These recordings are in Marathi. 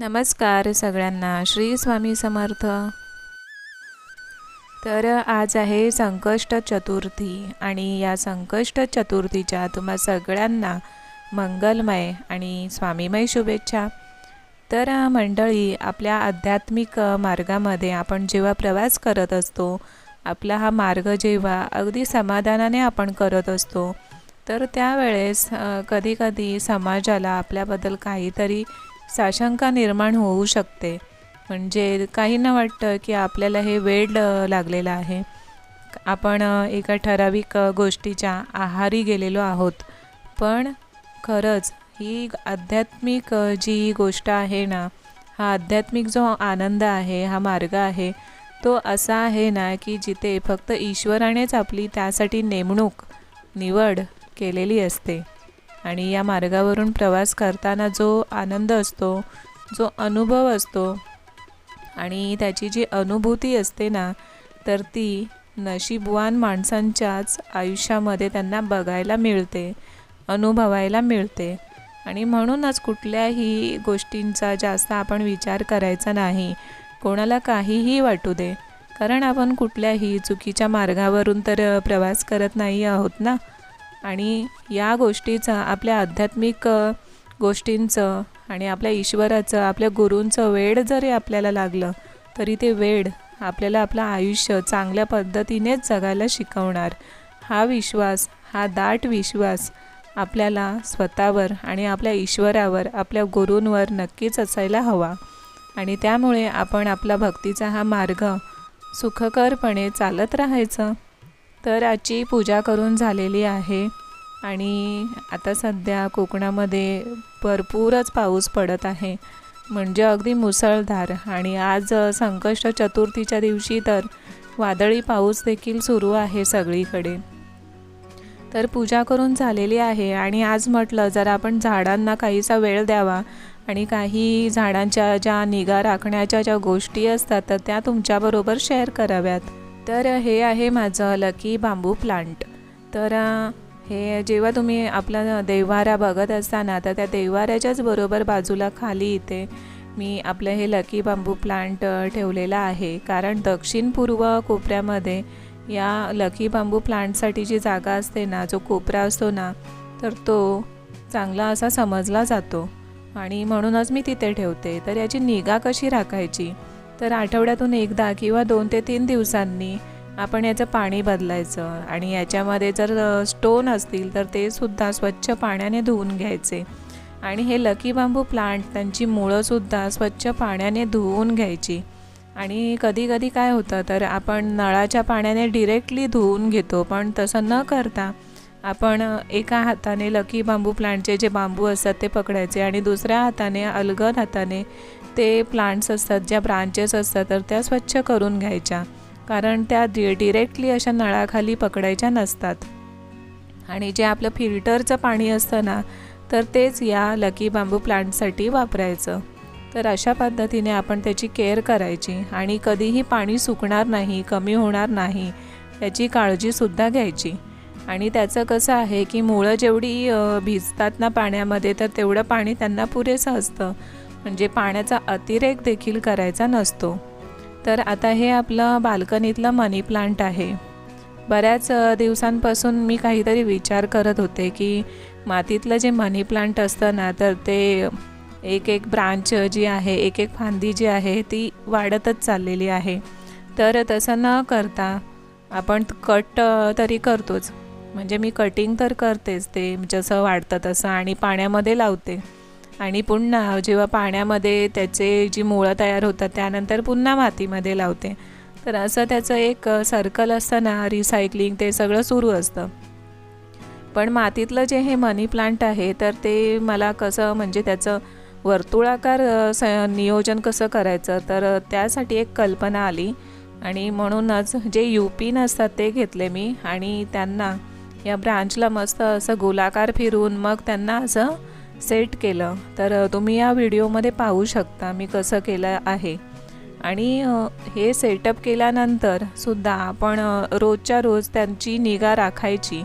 नमस्कार सगळ्यांना श्री स्वामी समर्थ. तर आज आहे संकष्ट चतुर्थी आणि या संकष्ट चतुर्थीच्या तुम्हा सगळ्यांना मंगलमय आणि स्वामीमय शुभेच्छा. तर मंडळी आपल्या आध्यात्मिक मार्गामध्ये आपण जेव्हा प्रवास करत असतो आपला हा मार्ग जेव्हा अगदी समाधानाने आपण करत असतो तर त्यावेळेस कधीकधी समाजाला आपल्याबद्दल काहीतरी साशंका निर्माण होऊ शकते. म्हणजे काहींना वाटतं की आपल्याला हे वेड लागलेलं आहे. आपण एका ठराविक गोष्टीच्या आहारी गेलेलो आहोत. पण खरंच ही आध्यात्मिक जी गोष्ट आहे ना हा आध्यात्मिक जो आनंद आहे हा मार्ग आहे तो असा आहे ना की जिथे फक्त ईश्वरानेच आपली त्यासाठी नेमणूक निवड केलेली असते. आणि या मार्गावरून प्रवास करताना जो आनंद असतो जो अनुभव असतो आणि त्याची जी अनुभूती असते ना तर ती नशीबवान माणसांच्याच आयुष्यामध्ये त्यांना बघायला मिळते अनुभवायला मिळते. आणि म्हणूनच कुठल्याही गोष्टींचा जास्त आपण विचार करायचा नाही. कोणाला काहीही वाटू दे. कारण आपण कुठल्याही चुकीच्या मार्गावरून तर प्रवास करत नाही आहोत ना? आणि या गोष्टीचा आपल्या आध्यात्मिक गोष्टींचं आणि आपल्या ईश्वराचं आपल्या गुरूंचं वेड जरी आपल्याला लागलं तरी ते वेड आपल्याला आपलं आयुष्य चांगल्या पद्धतीनेच जगायला शिकवणार. हा विश्वास हा दाट विश्वास आपल्याला स्वतःवर आणि आपल्या ईश्वरावर आपल्या गुरूंवर नक्कीच असायला हवा. आणि त्यामुळे आपण आपला भक्तीचा हा मार्ग सुखकरपणे चालत राहायचं. तर आजची पूजा करून झालेली आहे. आणि आता सध्या कोकणामध्ये भरपूरच पाऊस पडत आहे. म्हणजे अगदी मुसळधार. आणि आज संकष्ट चतुर्थीच्या दिवशी तर वादळी पाऊस देखील सुरू आहे सगळीकडे. तर पूजा करून झालेली आहे. आणि आज म्हटलं जरा आपण झाडांना काहीसा वेळ द्यावा आणि काही झाडांच्या ज्या निगा राखण्याच्या ज्या गोष्टी असतात तर त्या तुमच्याबरोबर शेअर कराव्यात. तर हे आहे माझं लकी बांबू प्लांट तर हे जेव्हा तुम्ही आपला देव्हारा बघत असताना तर त्या देव्हाऱ्याच्याच बरोबर बाजूला खाली इथे मी आपलं हे लकी बांबू प्लांट ठेवलेलं आहे. कारण दक्षिण पूर्व कोपऱ्यामध्ये या लकी बांबू प्लांटसाठी जी जागा असते ना जो कोपरा असतो ना तर तो चांगला असा समजला जातो. आणि म्हणूनच मी तिथे ठेवते. तर याची निगा कशी राखायची? तर आठवड्यातून एकदा किंवा दोन ते तीन दिवसांनी आपण याचं पाणी बदलायचं आणि याच्यामध्ये जर स्टोन असतील तर ते सुद्धा स्वच्छ पाण्याने धुवून घ्यायचे. आणि हे लकी बांबू प्लांट त्यांची मुळंसुद्धा स्वच्छ पाण्याने धुवून घ्यायची. आणि कधी कधी काय होतं तर आपण नळाच्या पाण्याने डिरेक्टली धुवून घेतो पण तसं न करता आपण एका हाताने लकी बांबू प्लांटचे जे बांबू असतात ते पकडायचे आणि दुसऱ्या हाताने अलगद हाताने ते प्लांट्स असतात ज्या ब्रांचेस असतात तर त्या स्वच्छ करून घ्यायच्या. कारण त्या डि डिरेक्टली अशा नळाखाली पकडायच्या नसतात. आणि जे आपलं फिल्टरचं पाणी असतं ना तर तेच या लकी बांबू प्लांटसाठी वापरायचं. तर अशा पद्धतीने आपण त्याची केअर करायची आणि कधीही पाणी सुकणार नाही कमी होणार नाही याची काळजीसुद्धा घ्यायची. आणि त्याचं कसं आहे की मुळं जेवढी भिजतात ना पाण्यामध्ये तर तेवढं पाणी त्यांना पुरेसं असतं. म्हणजे पाण्याचा अतिरेक देखील करायचा नसतो. तर आता हे आपलं बाल्कनीतलं मनी प्लांट आहे. बऱ्याच दिवसांपासून मी काहीतरी विचार करत होते की मातीतलं जे मनी प्लांट असतं ना तर ते एक एक ब्रांच जी आहे एक एक फांदी जी आहे ती वाढतच चाललेली आहे. तर तसं न करता आपण कट तरी करतोच. म्हणजे मी कटिंग तर करतेच ते जसं वाढतं तसं आणि पाण्यामध्ये लावते. आणि पुन्हा जेव्हा पाण्यामध्ये त्याचे जी मुळं तयार होतात त्यानंतर पुन्हा मातीमध्ये लावते. तर असं त्याचं एक सर्कल असतं ना रिसायकलिंग ते सगळं सुरू असतं. पण मातीतलं जे हे मनी प्लांट आहे तर ते मला कसं म्हणजे त्याचं वर्तुळाकार स नियोजन कसं करायचं तर त्यासाठी एक कल्पना आली. आणि म्हणूनच जे युपीन असतात ते घेतले मी आणि त्यांना या ब्रांचला मस्त असं गोलाकार फिरून मग त्यांना असं सेट केलं. तर तुम्ही या व्हिडिओमध्ये पाहू शकता मी कसं केलं आहे. आणि हे सेटअप केल्यानंतर सुद्धा आपण रोजच्या रोज त्यांची निगा राखायची.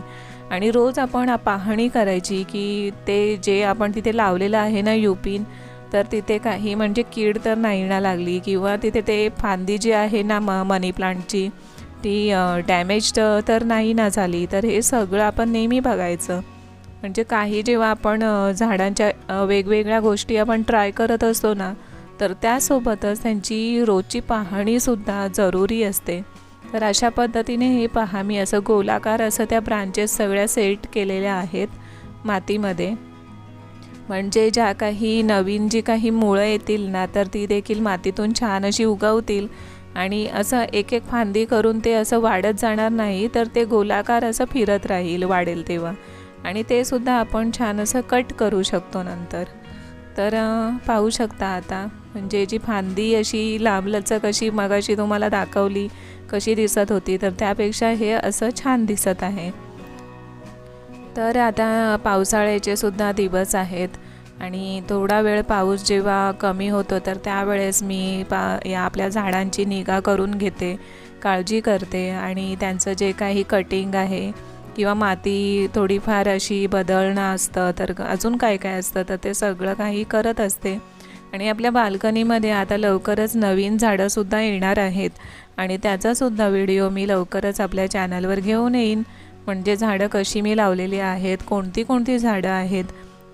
आणि रोज आपण पाहणी करायची की ते जे आपण तिथे लावलेलं आहे ना युपीन तर तिथे काही म्हणजे कीड तर नाही ना लागली किंवा तिथे ते फांदी जी आहे ना म मनी प्लांटची ती डॅमेज तर नाही ना झाली तर हे सगळं आपण नेहमी बघायचं. म्हणजे काही जेव्हा आपण झाडांच्या वेगवेगळ्या गोष्टी आपण ट्राय करत असतो ना तर त्यासोबतच त्यांची रोजची पाहणीसुद्धा जरुरी असते. तर अशा पद्धतीने हे पहा मी असं गोलाकार असं त्या ब्रांचेस सगळ्या सेट केलेल्या आहेत मातीमध्ये. म्हणजे ज्या काही नवीन जी काही मुळं येतील ना तर ती देखील मातीतून छान अशी उगवतील. आणि असं एक एक फांदी करून ते असं वाढत जाणार नाही तर ते गोलाकार असं फिरत राहील वाढेल तेव्हा. आणि ते सुद्धा आपण छान असं कट करू शकतो नंतर. तर पाहू शकता आता म्हणजे जी फांदी अशी लांबलचक अशी मगाशी तुम्हाला दाखवली कशी दिसत होती तर त्यापेक्षा हे असं छान दिसत आहे. तर आता पावसाळ्याचे सुद्धा दिवस आहेत. आणि थोडा वेळ पाऊस जेव्हा कमी होतो तर त्यावेळेस मी पा या आपल्या झाडांची निगा करून घेते काळजी करते आणि त्यांचं जे काही कटिंग आहे किंवा माती थोडीफार अशी बदलणं असतं तर अजून काय काय असतं तर ते सगळं काही करत असते. आणि आपल्या बाल्कनीमध्ये आता लवकरच नवीन झाडंसुद्धा येणार आहेत आणि त्याचासुद्धा व्हिडिओ मी लवकरच आपल्या चॅनलवर घेऊन येईन. म्हणजे झाडं कशी मी लावलेली आहेत कोणती कोणती झाडं आहेत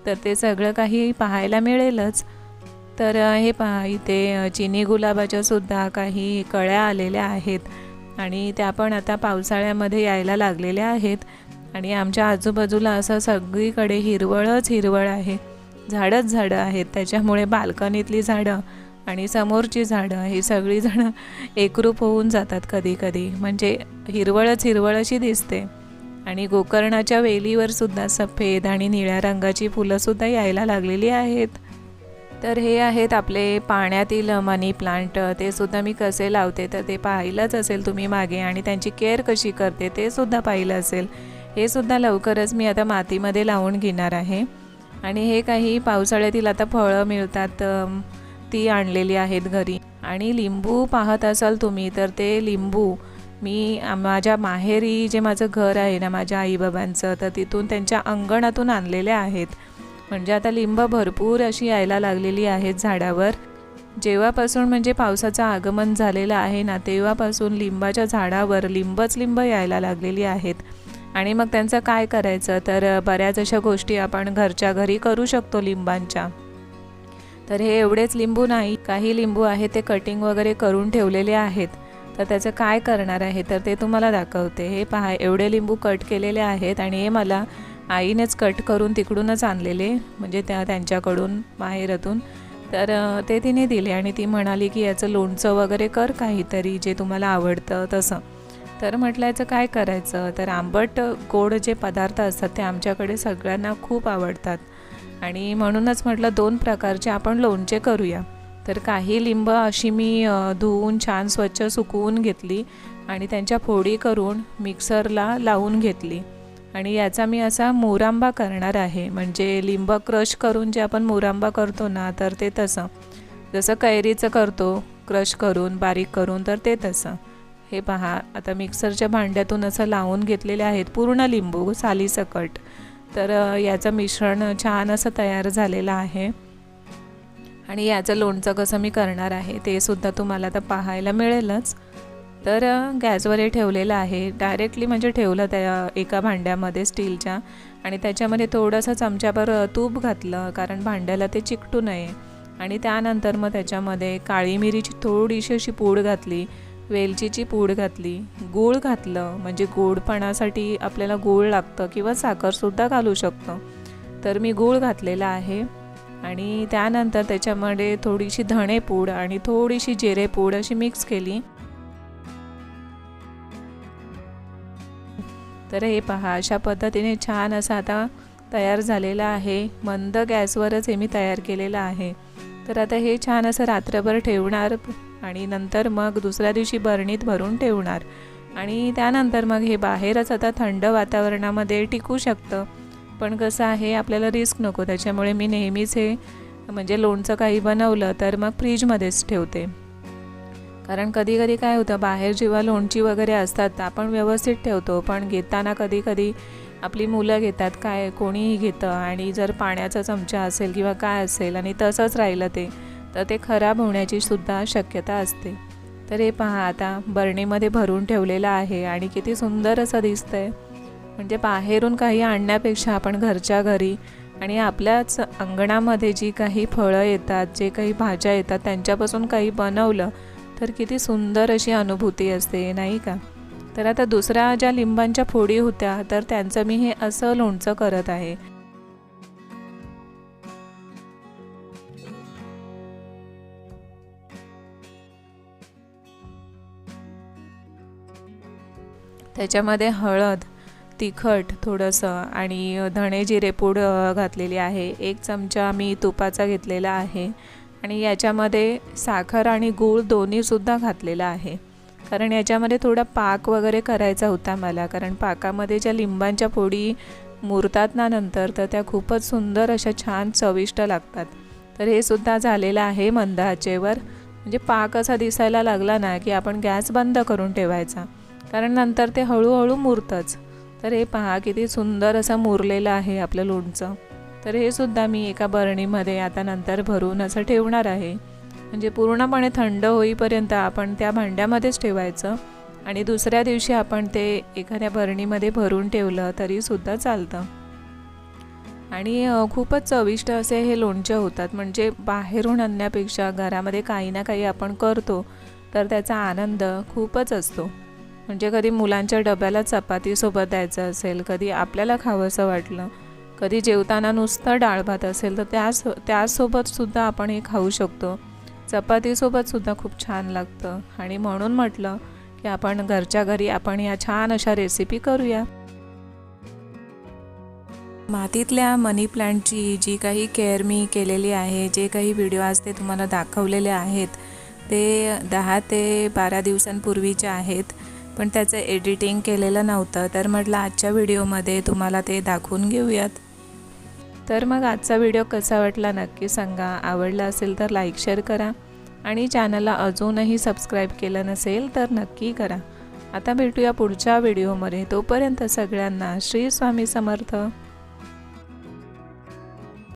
तर ते सगळं काही पाहायला मिळेलच. तर हे पहा इथे चिनी गुलाबाच्यासुद्धा काही कळ्या आलेल्या आहेत आणि त्या पण आता पावसाळ्यामध्ये यायला लागलेल्या आहेत आणि आमच्या आजूबाजूला असं सगळीकडे हिरवळच हिरवळ आहे. झाडंच झाडं आहेत त्याच्यामुळे बाल्कनीतली झाडं आणि समोरची झाडं ही सगळीजणं एकरूप होऊन जातात कधी कधी. म्हणजे हिरवळच हिरवळ अशी दिसते. आणि गोकर्णाच्या वेलीवर सुद्धा सफेद आणि निळ्या रंगाची फुलंसुद्धा यायला लागलेली आहेत. तर हे आहेत आपले पाण्यातील मनी प्लांट. ते सुद्धा मी कसे लावते तर ते पाहिलंच असेल तुम्ही मागे आणि त्यांची केअर कशी करते ते सुद्धा पाहिलं असेल. हे सुद्धा लवकरच मी आता मातीमध्ये लावून घेणार आहे. आणि हे काही पावसाळ्यातील आता फळं मिळतात ती आणलेली आहेत घरी. आणि लिंबू पाहत असाल तुम्ही तर ते लिंबू मी माझ्या माहेरी जे माझं घर आहे ना माझ्या आईबाबांचं तर तिथून त्यांच्या अंगणातून आणलेले आहेत. म्हणजे आता लिंब भरपूर अशी यायला लागलेली आहेत झाडावर. जेव्हापासून म्हणजे पावसाचं आगमन झालेलं आहे ना तेव्हापासून लिंबाच्या झाडावर लिंबच लिंब यायला लागलेली आहेत. आणि मग त्यांचं काय करायचं? तर बऱ्याच अशा गोष्टी आपण घरच्या घरी करू शकतो लिंबांच्या. तर हे एवढेच लिंबू नाही काही लिंबू आहे ते कटिंग वगैरे करून ठेवलेले आहेत. तर त्याचं काय करणार आहे तर ते तुम्हाला दाखवते. हे पहा एवढे लिंबू कट केलेले आहेत आणि हे मला आईनेच कट करून तिकडूनच आणलेले म्हणजे त्या त्यांच्याकडून माहेरातून तर ते तिने दिले आणि ती म्हणाली की याचं लोणचं वगैरे कर काहीतरी जे तुम्हाला आवडतं तसं. तर म्हटलं याचं काय करायचं? तर आंबट गोड जे पदार्थ असतात ते आमच्याकडे सगळ्यांना खूप आवडतात. आणि म्हणूनच म्हटलं दोन प्रकारचे आपण लोणचे करूया. तर काही लिंब अशी मी धुवून छान स्वच्छ सुकवून घेतली आणि त्यांच्या फोडी करून मिक्सरला लावून घेतली. आणि याचा मी असा मोरांबा करणार आहे. म्हणजे लिंब क्रश करून जे आपण मोरांबा करतो ना तर ते तसं. जसं कैरीचं करतो क्रश करून बारीक करून तर ते तसं. हे पहा आता मिक्सरच्या भांड्यातून असं लावून घेतलेले आहेत पूर्ण लिंबू सालीसकट तर याचं मिश्रण छान असं तयार झालेलं आहे. आणि याचं लोणचं कसं मी करणार आहे ते सुद्धा तुम्हाला आता पाहायला मिळेलच. तर गॅसवर हे ठेवलेलं आहे. डायरेक्टली म्हणजे ठेवलं त्या एका भांड्यामध्ये स्टीलच्या आणि त्याच्यामध्ये थोडंसं चमच्याभर तूप घातलं कारण भांड्याला ते चिकटू नये. आणि त्यानंतर मग त्याच्यामध्ये काळी मिरीची थोडीशी अशी पूड घातली वेलचीची पूड घातली गूळ घातलं. म्हणजे गोडपणासाठी आपल्याला गूळ लागतं किंवा साखरसुद्धा घालू शकतो. तर मी गूळ घातलेला आहे. आणि त्यानंतर त्याच्यामध्ये थोडीशी धणेपूड आणि थोडीशी जिरेपूड अशी मिक्स केली. तर हे पहा अशा पद्धतीने छान असं आता तयार झालेला आहे. मंद गॅसवरच हे मी तयार केलेलं आहे. तर आता हे छान असं रात्रभर ठेवणार आणि नंतर मग दुसऱ्या दिवशी बरणीत भरून ठेवणार. आणि त्यानंतर मग हे बाहेरच आता थंड वातावरणामध्ये टिकू शकतं. पण कसं आहे आपल्याला रिस्क नको. त्याच्यामुळे मी नेहमीच हे म्हणजे लोणचं काही बनवलं तर मग फ्रीजमध्येच ठेवते. कारण कधी कधी काय होतं बाहेर जेव्हा लोणची वगैरे असतात आपण व्यवस्थित ठेवतो. पण घेताना कधी कधी आपली मुलं घेतात काय कोणीही घेतं. आणि जर पाण्याचा चमचा असेल किंवा काय असेल आणि तसंच राहिलं ते तर ते खराब होण्याची सुद्धा शक्यता असते. तर हे पहा आता बरणीमध्ये भरून ठेवलेलं आहे आणि किती सुंदर असं दिसतंय. म्हणजे बाहेरून काही आणण्यापेक्षा आपण घरच्या घरी आणि आपल्याच अंगणामध्ये जी काही फळं येतात जे काही भाज्या येतात त्यांच्यापासून काही बनवलं तर किती सुंदर अशी अनुभूती असते नाही का? तर आता दुसऱ्या ज्या लिंबांच्या फोडी होत्या तर त्यांचं मी हे असं लोणचं करत आहे. त्याच्यामध्ये हळद तिखट थोडंसं आणि धणे जिरेपूड पूड घातलेली आहे. एक चमचा मी तुपाचा घेतलेला आहे आणि याच्यामध्ये साखर आणि गूळ दोन्हीसुद्धा घातलेलं आहे. कारण याच्यामध्ये थोडा पाक वगैरे करायचा होता मला. कारण पाकामध्ये ज्या लिंबांच्या पोळी मुरतात ना नंतर तर त्या खूपच सुंदर अशा छान चविष्ट लागतात. तर हे सुद्धा झालेलं आहे मंद आचेवर म्हणजे पाक असा दिसायला लागला ना की आपण गॅस बंद करून ठेवायचा. कारण नंतर ते हळूहळू मुरतंच. तर हे पहा किती सुंदर असं मुरलेलं आहे आपलं लोणचं. तर हे सुद्धा मी एका बरणीमध्ये आता नंतर भरून असं ठेवणार आहे. म्हणजे पूर्णपणे थंड होईपर्यंत आपण त्या भांड्यामध्येच ठेवायचं आणि दुसऱ्या दिवशी आपण ते एखाद्या बरणीमध्ये भरून ठेवलं तरीसुद्धा चालतं. आणि खूपच चविष्ट असे हे लोणचे होतात. म्हणजे बाहेरून आणण्यापेक्षा घरामध्ये काही ना काही आपण करतो तर त्याचा आनंद खूपच असतो. म्हणजे कधी मुलांच्या डब्याला चपातीसोबत द्यायचं असेल कधी आपल्याला खावंसं वाटलं कधी जेवताना नुसतं डाळ भात असेल तर त्यास त्यासोबतसुद्धा आपण हे खाऊ शकतो. चपातीसोबतसुद्धा खूप छान लागतं. आणि म्हणून म्हटलं की आपण घरच्या घरी आपण या छान अशा रेसिपी करूया. मातीतल्या मनी प्लांटची जी काही केअर मी केलेली आहे जे काही व्हिडिओ आज ते तुम्हाला दाखवलेले आहेत ते दहा ते बारा दिवसांपूर्वीचे आहेत. पण त्याचं एडिटिंग केलेलं नव्हतं. तर म्हटलं आजच्या व्हिडिओमध्ये तुम्हाला ते दाखवून घेऊयात. तर मग आजचा व्हिडिओ कसा वाटला नक्की सांगा. आवडला असेल तर लाईक शेअर करा. आणि चॅनलला अजूनही सबस्क्राईब केलं नसेल तर नक्की करा. आता भेटूया पुढच्या व्हिडिओमध्ये. तोपर्यंत सगळ्यांना श्री स्वामी समर्थ.